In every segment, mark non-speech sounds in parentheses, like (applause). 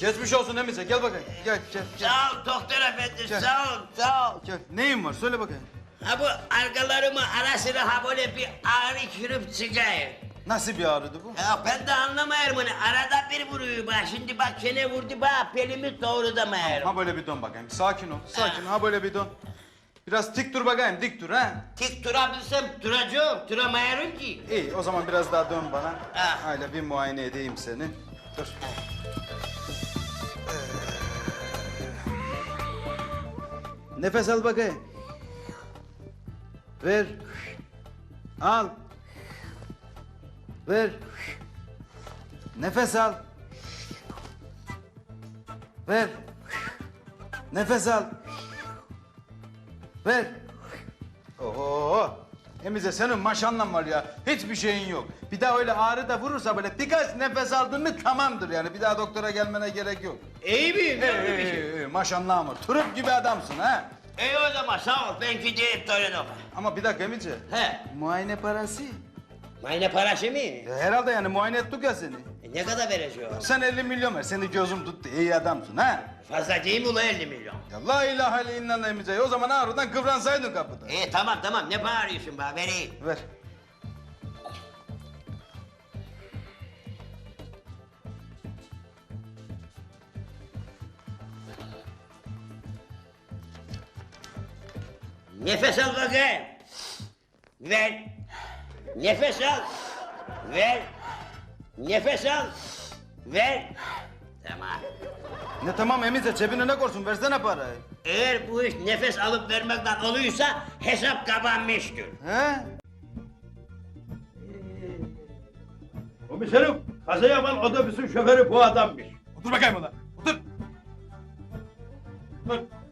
Geçmiş olsun Emice gel bakayım. Gel gel gel. Sağ ol doktor efendi, Gel. sağ ol, sağ ol. Gel. Neyin var söyle bakayım. Ha bu arkalarımı ara sıra ha böyle bir ağrı kırıp çıkıyor. Nasıl bir ağrıdı bu? Ya ben de anlamıyorum bunu. Arada bir vuruyor bak. Şimdi bak çene vurdu bak. Pelimi doğrudamıyorum. Ha böyle bir dön bakayım. Sakin ol. Sakin ha böyle bir dön. Biraz dik dur bakayım dik dur ha. Tik durabilsem duracağım. Duramıyorum ki. İyi o zaman biraz daha dön bana. Ha. Öyle bir muayene edeyim seni. Dur. Nefes al bakayım. Ver. Al. Ver. Nefes al. Ver. Nefes al. Ver. Oho. Emize senin maşallah var ya. Hiçbir şeyin yok. Bir daha öyle ağrı da vurursa böyle birkaç nefes aldın mı tamamdır yani. Bir daha doktora gelmene gerek yok. İyi miyim? Ee, bir şey? Maşallah var. Turp gibi adamsın ha. İyi o zaman sağ ol. Ben gideyim Torino'ya. Ama bir dakika Emice. He. Muayene parası. Mayne parası mı? Ya herhalde yani muayene ettik ya seni. E ne kadar vereceğim? Sen 50 milyon ver. Seni gözüm tuttu. İyi adamsın ha. Fazla değil mi ulan 50 milyon? Ya la ilahe illallah Emice. O zaman ağrıdan kıvransaydın kapıda. İyi tamam tamam ne bağırıyorsun bana vereyim. Ver. Nefes al bakayım. Ver. Nefes al. Ver. Nefes al. Ver. Tamam. Ne tamam Emice cebine ne korsun versene parayı. Eğer bu iş nefes alıp vermekten oluyorsa hesap kapanmıştır. He? Komiserim, kaza yapan otobüsün şoförü bu adammış. Otur bakayım ona. Otur. Otur.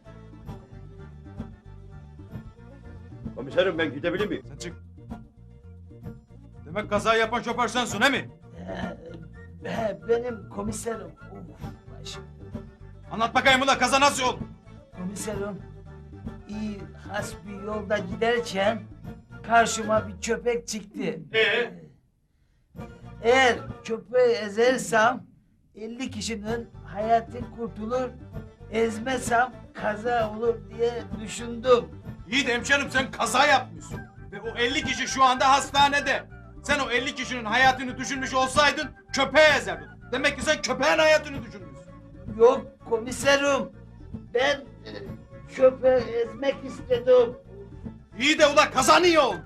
Komiserim ben gidebilir miyim? Sen çık. Demek kaza yapan şoför sensin he mi? He, benim komiserim. Uf, başım. Anlat bakayım ulan kaza nasıl oldu? Komiserim, iyi has bir yolda giderken karşıma bir köpek çıktı. Ee? Eğer köpeği ezersem 50 kişinin hayatı kurtulur, ezmesem kaza olur diye düşündüm. De hemşerim sen kaza yapmışsın. Ve o 50 kişi şu anda hastanede. Sen o 50 kişinin hayatını düşünmüş olsaydın köpeği ezerdin. Demek ki sen köpeğin hayatını düşünmüşsün. Yok komiserim, ben e, köpeği ezmek istedim. İyi de ulan kaza niye oldu?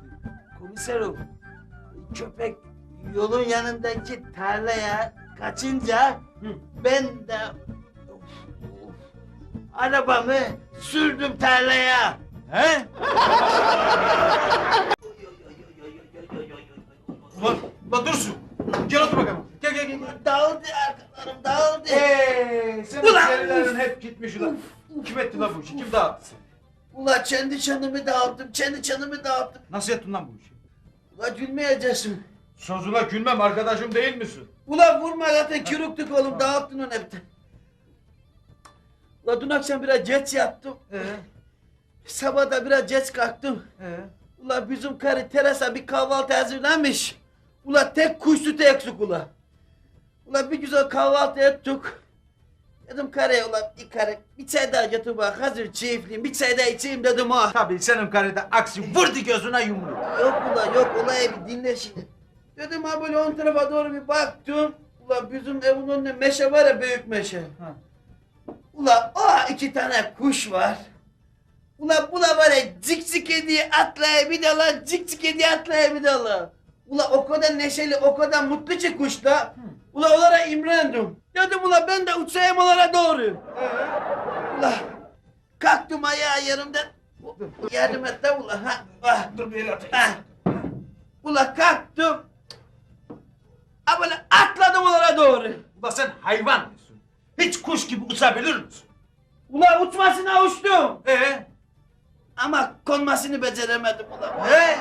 Komiserim, köpek yolun yanındaki tarlaya kaçınca ben de of, of, arabamı sürdüm tarlaya. He? ulan, ulan dursun. Gel otur bakalım. Gel gel gel. Dağıldı arkalarım dağıldı. Eee senin Ulan! serilerin hep gitmiş ulan. Kim etti lan bu işi? Kim dağıttı seni? Ula kendi çanımı dağıttım, kendi çanımı dağıttım. Nasıl ettin lan bu işi? Ula gülmeyeceksin. Sözüne gülmem arkadaşım değil misin? Ula vurma zaten kürüktük oğlum dağıttın onu hepten. Ula dün akşam biraz geç yattım. Ee, Sabah da biraz geç kalktım. ee. Ula bizim karı terasa bir kahvaltı hazırlamış. Ula tek kuş sütü eksik ula. Ula bir güzel kahvaltı ettik. Dedim karıya ula bir karı bir çay daha getir bak hazır çiftliğim bir çay daha içeyim dedim ha. Tabii senin karıda aksi vurdu gözüne yumruğu. Yok ula yok olayı bir dinle şimdi. Dedim ha böyle on tarafa doğru bir baktım. Ula bizim evin önünde meşe var ya büyük meşe. Ha. Ula o iki tane kuş var. Ula bula var ya cik cik ediye atlaya bir dala cik cik ediye atlaya bir dala. Ula o kadar neşeli o kadar mutlu ki kuşla. Ula onlara imrendim. Dedim ula ben de uçayım onlara doğru. Ula kalktım ayağa yerimden. Yardım et de ula. Ha, ah. Dur bir el Ah. Ula kalktım. Ha böyle atladım onlara doğru. Ulan sen hayvan mısın? Hiç kuş gibi uçabilir misin? Ula uçmasına uçtum. Ee? Ama konmasını beceremedim ula. He?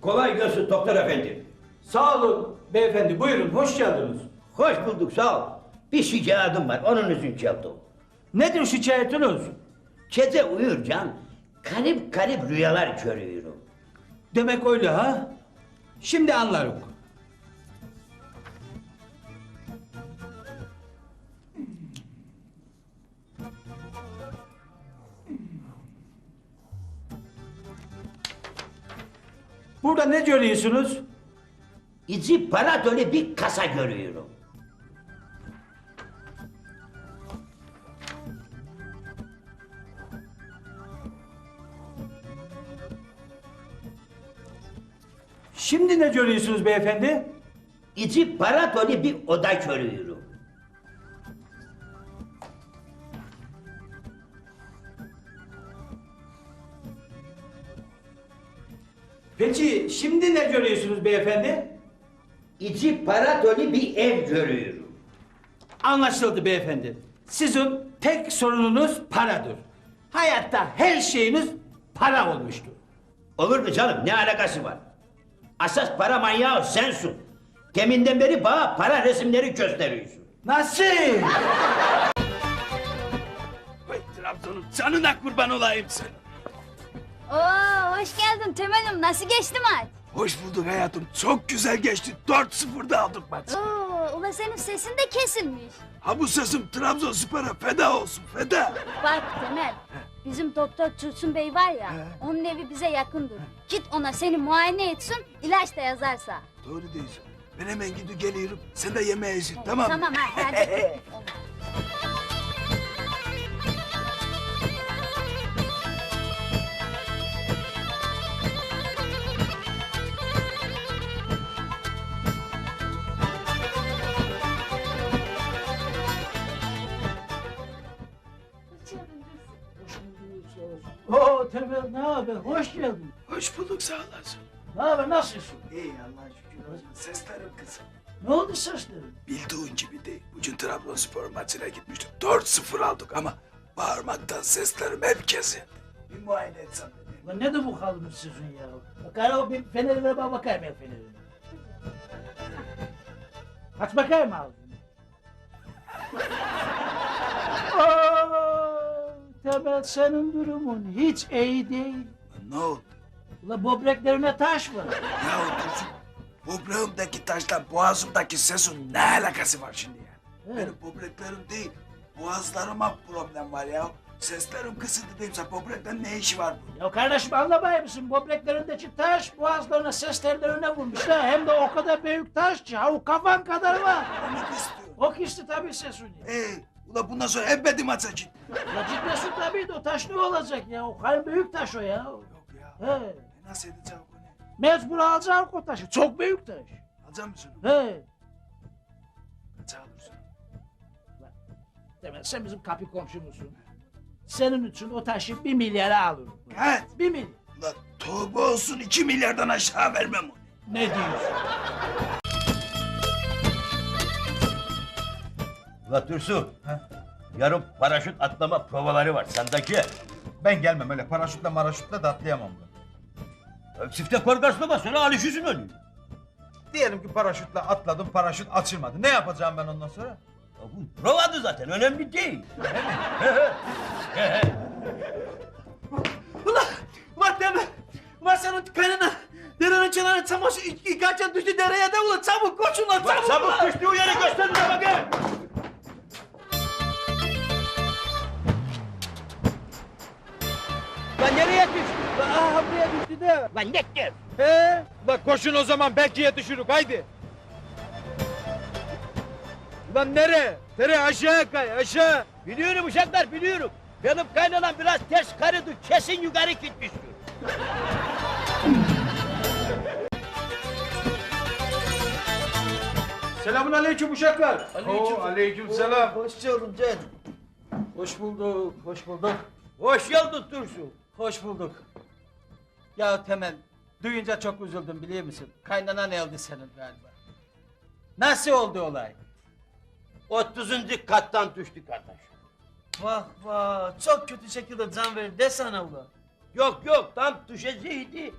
Kolay gelsin doktor efendi. Sağ olun beyefendi buyurun hoş geldiniz. Hoş bulduk sağ ol. Bir şikayetim var onun için geldim. Nedir şikayetiniz? Gece uyurken Garip garip rüyalar görüyorum. Demek öyle ha? Şimdi anlarım. Burada ne görüyorsunuz? İçi para dolu bir kasa görüyorum. Şimdi ne görüyorsunuz beyefendi? İçi para dolu bir oda görüyorum. Peki şimdi ne görüyorsunuz beyefendi? İçi para dolu bir ev görüyorum. Anlaşıldı beyefendi. Sizin tek sorununuz paradır. Hayatta her şeyiniz para olmuştur. Olur mu canım? Ne alakası var? Asas para manyağı sensin. Deminden beri bana para resimleri gösteriyorsun. Nasıl? Vay Trabzon'un canına kurban olayım sen. Oo, hoş geldin Temel'im. Nasıl geçti maç? Hoş bulduk hayatım. Çok güzel geçti. 4-0'da aldık maçı. Oo, ula senin sesin de kesilmiş. Ha bu sesim Trabzonspor'a feda olsun feda. Bak Temel, bizim doktor Tursun Bey var ya, onun evi bize yakındır. Git ona seni muayene etsin, ilaç da yazarsa. Doğru diyorsun. Ben hemen gidiyor geliyorum. Sen de yemeğe yesin tamam mı? Tamam ha, hadi. (laughs) Temel ne haber? Hoş geldin. Hoş bulduk sağ olasın. Ne haber? Nasılsın? İyi Allah'a şükür. Seslerim kızım. Ne oldu seslerin? Bildiğin gibi değil. Bugün Trabzonspor maçına gitmiştik. 4-0 aldık ama bağırmaktan seslerim hep kesildi. Bir muayene etsem beni. Ne de bu halimiz sizin ya? Bakar o bir fenerine bak bakayım ya fenerine. Aç bakayım ağzını. Temel senin durumun hiç iyi değil. Ne oldu? Ula böbreklerine taş var. Ya Dursun, böbreğimdeki taşla boğazımdaki sesin ne alakası var şimdi ya? Benim böbreklerim değil, boğazlarıma problem var ya. Seslerim kısıldı değilse böbrekten ne işi var bu? Ya kardeşim anlamıyor musun? Böbreklerindeki taş boğazlarına ses tellerine vurmuş da hem de o kadar büyük taş ki ha o kafan kadar var. Onu istiyorum. O kişi tabii sesini. Ee, ula bundan sonra ebedi maça git. Ya ciddesin tabii de o taş ne olacak ya? O kadar büyük taş o ya. Yok ya, He. e nasıl edeceğim bunu? Mecbur alacağım o taşı. Çok büyük taş. Alacak mısın? He. Kaça alırsın? Demek sen bizim kapı komşumuzsun. Senin için o taşı bir milyara alırım. Kaç? Bir milyar. Ula tövbe olsun iki milyardan aşağı vermem onu. Ne diyorsun? Ulan Dursun. Yarın paraşüt atlama provaları var. Sendeki. Ben gelmem öyle paraşütle maraşütle de atlayamam ben. Çifte korkarsın söyle alışıyorsun onu. Diyelim ki paraşütle atladım paraşüt açılmadı. Ne yapacağım ben ondan sonra? Ya Bu provadı zaten önemli değil. (laughs) Ulan, ulan deme. Ulan senin kanına, derenin çeneni çamaşır yıkarken düştü dereye de ulan çabuk koşun lan çabuk. Çabuk düştüğü yeri gösterin de bakayım. Aha buraya düştü de. Lan nektir. He? Bak koşun o zaman belkiye düşürük haydi. Lan nereye? Nereye aşağı kay aşağı. Biliyorum uşaklar biliyorum. Benim kaynanan biraz ters karıdı. Kesin yukarı gitmiştir. Selamun aleyküm uşaklar. Oo, aleyküm selam. Hoş geldin canım. Hoş bulduk, hoş bulduk. Hoş geldin Dursun. Hoş bulduk. Ya Temel, duyunca çok üzüldüm biliyor musun? Kaynanan eldi senin galiba. Nasıl oldu olay? 30. kattan düştü kardeş. Vah vah çok kötü şekilde can verir desene ulan. Yok yok tam düşecekti.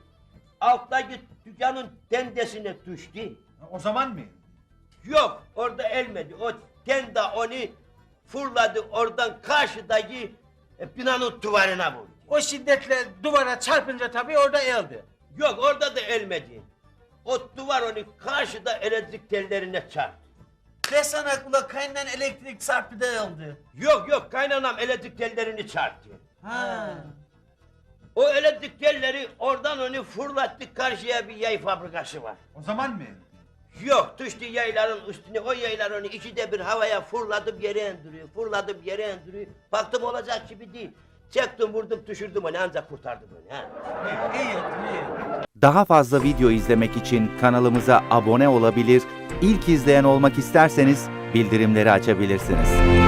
Alttaki dükkanın tendesine düştü. O zaman mı? Yok orada elmedi. O tenda onu fırladı oradan karşıdaki e, binanın duvarına vurdu. O şiddetle duvara çarpınca tabii orada eldi. Yok orada da elmedi. O duvar onu karşıda elektrik tellerine çarptı. Desene ula kaynanan elektrik çarptı da eldi. Yok yok kaynanam elektrik tellerini çarptı. Ha. O elektrik telleri oradan onu fırlattı karşıya bir yay fabrikası var. O zaman mı? Yok düştü yayların üstüne o yaylar onu ikide bir havaya fırladım yere indiriyor. Fırladım yere indiriyor. Baktım olacak gibi değil. Çektim vurdum düşürdüm onu ancak kurtardım onu. Ha. İyi, iyi. Daha fazla video izlemek için kanalımıza abone olabilir, ilk izleyen olmak isterseniz bildirimleri açabilirsiniz.